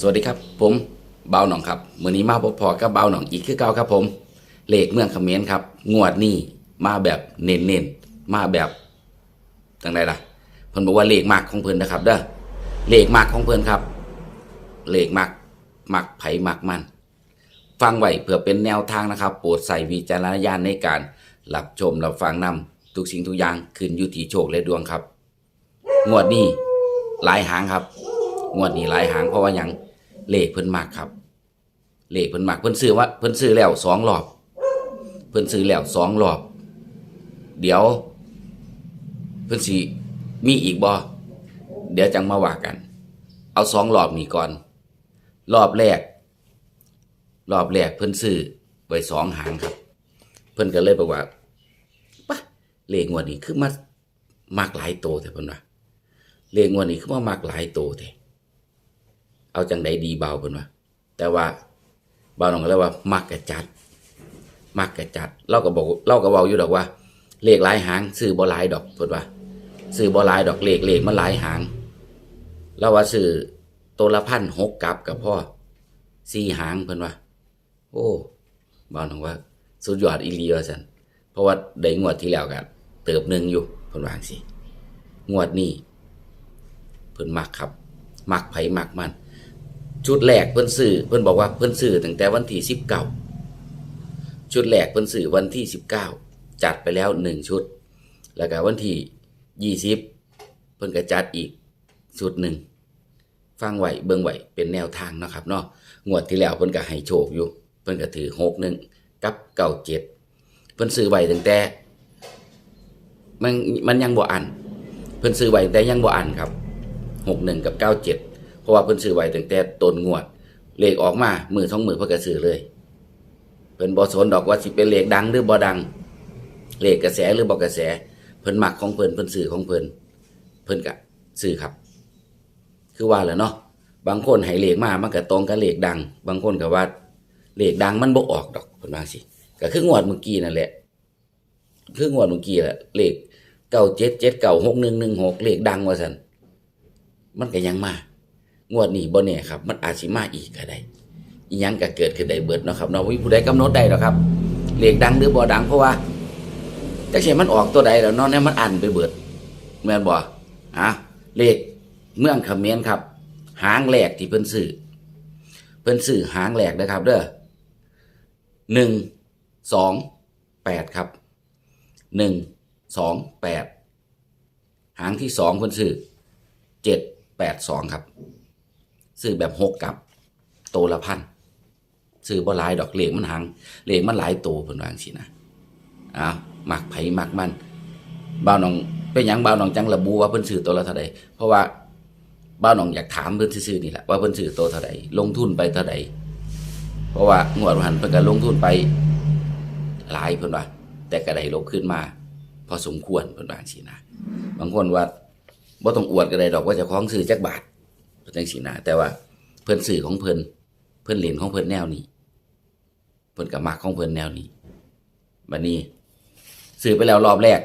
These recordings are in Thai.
สวัสดีครับ ผมเบาหนองครับมือนี้มาพบพอกับเบาหนองอีกคือเก่าครับผมเลขเมืองเขมรครับ งวดนี้มาแบบเน้นๆมาแบบจังไดล่ะเพิ่นบอกว่าเลขมากของเพิ่นนะครับ เด้อเลขมากของเพิ่นครับ เลขมากมักไผมักมัน ฟังไว้เพื่อเป็นแนวทางนะครับ โปรดใส่วิจารณญาณในการรับชมรับฟังนำทุกสิ่งทุกอย่างขึ้นอยู่ที่โชคและดวงครับ งวดนี้หลายหางครับ งวดนี้หลายหางเพราะว่าหยังเลขเพิ่นมากครับ เลขเพิ่นมากเพิ่นซื้อว่าเพิ่นซื้อแล้วสองรอบ เพิ่นซื้อแล้วสองรอบ เดี๋ยว เพิ่นสิมีอีกบ่เดี๋ยวจังมาว่ากัน เอาสองรอบนี้ก่อน รอบแรก รอบแรกเพิ่นซื้อไว้สองหางครับ เพิ่นก็เลยบอกว่าปะเลขงวดนี้คือมามากหลายโตแต่เพิ่นว่าเลขงวดนี้คือมามากหลายโตแต่ เอาจังใดดีเบาเพิ่นว่าแต่ว่าเบาหนองก็เลยว่า มักกะจัด มักกะจัดเราก็บอกเราก็บอกอยู่ดอกว่า เลขหลายหางซื้อบ่หลายดอกเพิ่นว่าซื้อบ่หลายดอกเลขเลขมันหลายหางเราว่าซื้อตัวละพันหกกับกับพ่อสี่หางเพิ่นว่า โอ้เบาหนองว่า สุดยอดอีหลีว่าซั่นเพราะว่าได้งวดที่แล้วกันเติบหนึ่งอยู่เพิ่นวางซี่งวดนี้เพิ่นมักครับ มักไผมักมัน ชุดแรกเพิ่นซื้อเพิ่นบอกว่าเพิ่นซื้อตั้งแต่วันที่สิบเก้าชุดแรกเพิ่นซื้อวันที่สิบเก้าจัดไปแล้วหนึ่งชุด แล้วก็วันที่ยี่สิบเพิ่นก็จัดอีกชุดหนึ่งฟังไหวเบิ่งไหวเป็นแนวทางนะครับเนาะงวดที่แล้วเพิ่นก็ให้โชคอยู่ เพิ่นก็ถือหกหนึ่งกับเก้าเจ็ดเพิ่นซื้อไว้ตั้งแต่ มันมันยังบ่อัน เพิ่นซื้อไว้แต่ยังบ่อันครับหกหนึ่งกับเก้าเจ็ด ราะว่าเพิ่นซื้อไว้ตั้งแต่ต้นงวด เลขออกมามือสองมือเพิ่นก็ซื้อเลยเพิ่นบ่สนดอกว่าสิเป็นเลขดังหรือบ่ดัง เลขกระแสหรือบ่กระแส เพิ่นหมักของเพิ่นเพิ่นซื้อของเพิ่นเพิ่นก็ซื้อครับ คือว่าแหละเนาะบางคนให้เลขมามันก็ตรงกับเลขดัง บางคนก็ว่าเลขดังมันบ่ออกดอกเพิ่นว่าสิก็คืองวดเมื่อกี้นั่นแหละคืองวดเมื่อกี้แหละเลขเก้าเจ็ดเจ็ดเก้าหกหนึ่งหนึ่งหกเลขดังว่าสันมันก็ยังมา งวดนี้บ่แน่ครับมันอาจสิมาอีกก็ได้อีหยังก็เกิดขึ้นได้เบิดเนาะครับเนาะวิผู้ใดกำหนดได้หรอกครับเลขดังหรือบ่ดังเพราะว่าจักเสียมันออกตัวใดแล้วเนาะเนี่ยมันอันไปเบิดแม่นบ่อะเลขเมืองเขมรครับ หางแรกที่เพิ่นซื้อเพิ่นซื้อหางแรกนะครับ เด้อหนึ่งสองแปดครับหนึ่งสองแปดหางที่สองเพิ่นซื้อเจ็ดแปดสองครับ ซื้อแบบหกกับโตละพันซื้อบ่หลายดอกเหลขมันหางเหลขมันหลายโตเพิ่นวาจังซี่นะอ้าวมักไผมักมันบ่าวน้องเป็นหยังบ่าวน้องจังระบุว่าเพิ่นซื้อโตละเท่าใดเพราะว่าบ่าวน้องอยากถามเพิ่นซื่อนี่แหละว่าเพิ่นซื้อโตเท่าใดลงทุนไปเท่าใดเพราะว่างวดหันเพิ่นก็ลงทุนไปหลายเพิ่นว่า แต่ก็ได้ลบขึ้นมา พอสมควรเพิ่นว่าจังซี่นะบางคนว่าบ่ต้องอวดก็ได้ดอกว่าจะคล้องซื้อจักบาท จังซี่นะแต่ว่าเพิ่นซื้อของเพิ่นเพิ่นเหรียญของเพิ่นแนวนี้เพิ่นก็มักของเพิ่นแนวนี้บัดนี้ซื้อไปแล้วรอบแรก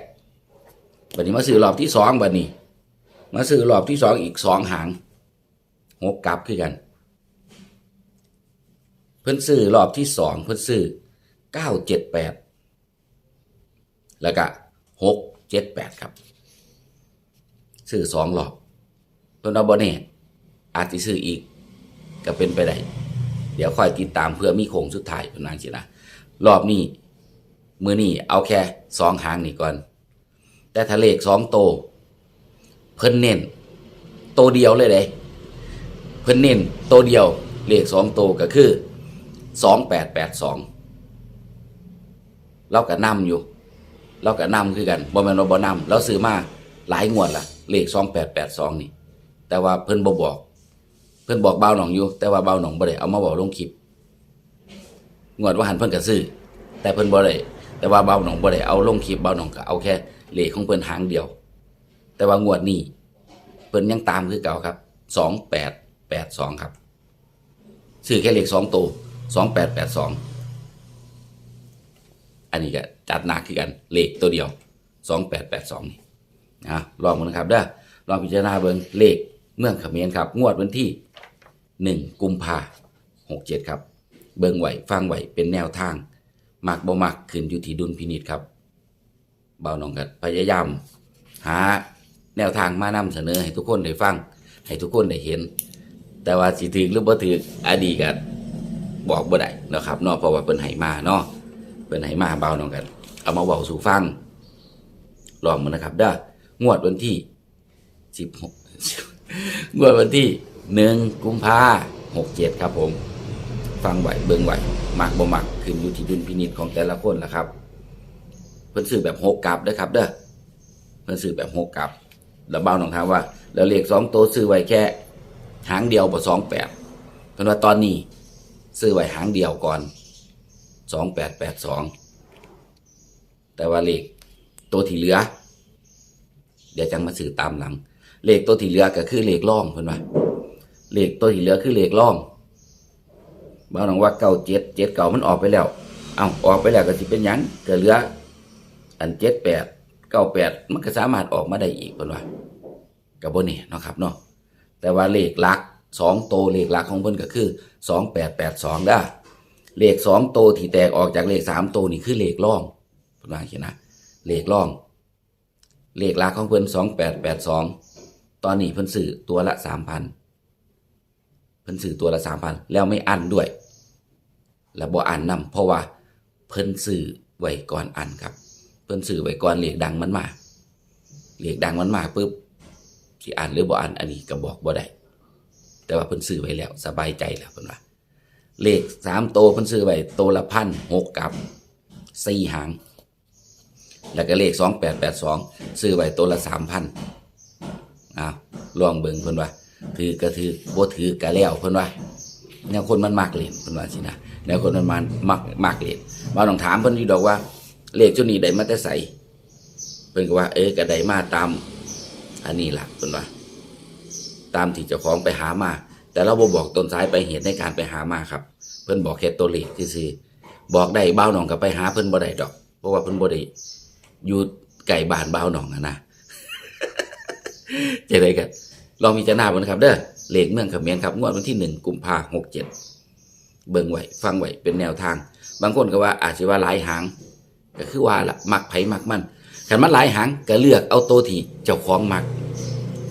บัดนี้มาซื้อรอบที่สองบัดนี้ มาซื้อรอบที่สองอีกสองหางหกกลับคือกัน เพิ่นซื้อรอบที่สองเพิ่นซื้อเก้าเจ็ดแปดแล้วก็หกเจ็ดแปดครับซื้อสองรอบเพิ่นเอาบ่แน่ อาจจะซื้ออีก ก็เป็นไปได้เดี๋ยวคอยติดตามเพื่อมีโคงสุดท้ายเพิ่นว่าจังซี่นะรอบนี้มือนี้เอาแค่สองหางนี่ก่อน แต่ถ้าเลขสองโต เพิ่นเน้นโตเดียวเลยเด้เพิ่นเน้นโตเดียวเลขสองโตก็คือสองแปดแปดสองเราก็นำอยู่ เราก็นำคือกันบ่แม่นว่าบ่นำเราซื้อมาหลายงวดละเลขสองแปดแปดสองนี่ แต่ว่าเพิ่นบ่บอก เพิ่อนบอกเบาหนองอยู่ แต่ว่าเบาหนองบ่ได้เอามาบอกลงคลิปงวดว่าหันเพิ่นก็ซื้อแต่เพิ่นบ่ได้แต่ว่าเบาหนองบ่ได้เอาลงคลิปเบาหนองก็เอาแค่เลขของเพิ่นหางเดียว แต่ว่างวดนี้เพิ่นยังตามคือเก่าครับสองแปดแปดสองครับซื้อแค่เลขสองตัวสองแปดแปดสองอันนี้ก็จัดหนักคือกันเลขตัวเดียวสองแปดแปดสองนี่นะลองมานะครับเด้อลองพิจารณาเบิ่งเลขเมืองเขมรครับ งวดวันที่ หนึ่งกุมภาหกเจ็ดครับ เบิ่งไหวฟังไหวเป็นแนวทางมักบ่มักขึ้นอยู่ที่ดุลพินิจครับเบาหนองกันพยายาม หาแนวทางมานำเสนอให้ทุกคนได้ฟัง ให้ทุกคนได้เห็น แต่ว่าสิถึงหรือบ่ถึงอดีตก็บอกบ่ได้นะครับเนาะเพราะว่าเพิ่นให้มาเนาะเพิ่นให้มาเบาหนองกัน เอามาเว้าสู่ฟังลองมานนะครับเด้องวดวันที่สิบหกงวดวันที่ หนึ่งกุมภาหกเจ็ดครับผม ฟังไหวเบิ่งไหวหมักบ่มักขึ้นอยู่ที่ดุลพินิจของแต่ละคนละครับ เพิ่นซื้อแบบหกกลับเด้อครับ เด้อเพิ่นซื้อแบบหกกลับ แล้วเบ้าหนองถามว่า แล้วเลขสองตัวซื้อไว้แค่หางเดียวบ่สองแปดเพิ่นว่าตอนนี้ ซื้อไว้หางเดียวก่อนสองแปดแปดสองแต่ว่าเลขตัวที่เหลือ เดี๋ยวจังมาสื่อตามหลัง เลขตัวที่เหลือก็คือเลขล่องเพิ่นว่า เลขตัวที่เหลือคือเลขล่องบ้านหนองว่าเก้าเจ็ดเจ็ดเก่ามันออกไปแล้ว เอาออกไปแล้วก็สิเป็นยังก็เหลือ อันเจ็ดแปดเก้าแปดมันก็สามารถออกมาได้อีกเพิ่นว่าก็บ่แน่นะครับเนาะแต่ว่าเลขลักสองโตวเลขลักของเพิ่นก็คือสองแปดแปดสองได้เลขสองโตวที่แตกออกจากเลขสามโตวนี่คือเลขล่องเพิ่นว่าอย่างนี้นะเลขล่อง เลขลักของเพิ่นสองแปดแปดสองตอนนี้เพิ่นซื้อตัวละสามพัน เพิ่นซื้อตัวละสามพันแล้วไม่อันด้วย แล้วบ่อันนํเพราะว่าเพิ่นซื้อไว้ก่อนอันครับ เพิ่นซื้อไว้ก่อนเลขดังมันมาเลขดังมันมาปุ๊บสิอันหรือบ่อันอันนี้ก็บอกบ่ได้แต่ว่าเพิ่นซื้อไว้แล้ว สบายใจแล้วเพิ่นว่าเลขสามโตวเพิ่นซื้อไว้โตวละพันหกกับสี่หาง แล้วก็เลขสองแปดแปดสองซื้อไว้ตัวละสามพันอ้าวลองเบิ่งเพิ่นว่า ถือก็ถือบ่ถือก็แล้วเพิ่นว่าแนวคนมันมักเล่นเพิ่นว่าสินะแนวคนมันมันมักมักเล่นมาต้องถามเพิ่นอยู่ดอกว่าเลขจุดนี้ได้มาแต่ไสเพิ่นก็ว่า เอ้ก็ได้มาตาม อันนี้ล่ะเพิ่นว่า ตามที่เจ้าของไปหามา แต่เราบ่บอกต้นสายไปเหตุในการไปหามาครับ เพิ่นบอกแค่ตัวเลขซื่อๆบอกได้บ้าวหนองก็ไปหาเพิ่นบ่ได้ดอก เพราะว่าเพิ่นบ่ได้อยู่ไก่บ้านบ้าวหนองนะนะจะได้กัน ลองมีจารณาบนครับเด้อเลขเมืองเขมรครับ งวดวันที่หนึ่งกุมภาหกเจ็ดเบิ่งไหวฟังไหวเป็นแนวทาง บางคนก็ว่าอาจจะว่าหลายหาง ก็คือว่าละมักไผ่มักมันขันมันหลายหางก็เลือกเอาตัวที่เจ้าของมัก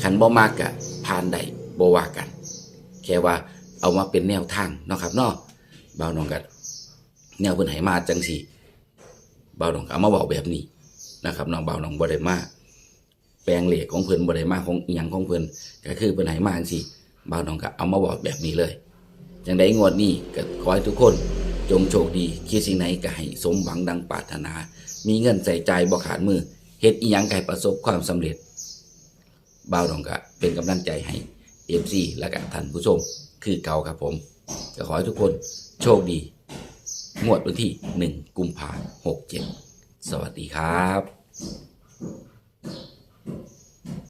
ขันบ่มักก็ผ่านได้บ่ว่ากัน แค่ว่าเอามาเป็นแนวทางเนาะครับเนาะบ่าวน้องกันแนวเพิ่นให้มาจังสีบ่าวน้องก็เอามาบอกแบบนี้นะครับน้องเบาน้องบ่ได้มาก แปลงเหล็กของเพิ่นบ่ได้มาของอีหยังของเพิ่นก็คือเพิ่นให้มาจังซี่เบาน้องก็เอามาบอกแบบนี้เลยจังได๋งวดนี้ก็ขอให้ทุกคนจงโชคดีคิดสิ่งไหนก็ให้สมหวังดังปรารถนา มีเงินใส่ใจบ่ขาดมือเฮ็ดอีหยังก็ให้ประสบความสำเร็จเบาน้องก็เป็นกำลังใจให้ FC และก็ท่านผู้ชมคือเก่าครับผมก็ขอให้ทุกคนโชคดี งวดวันที่ 1 กุมภาพันธ์67สวัสดีครับ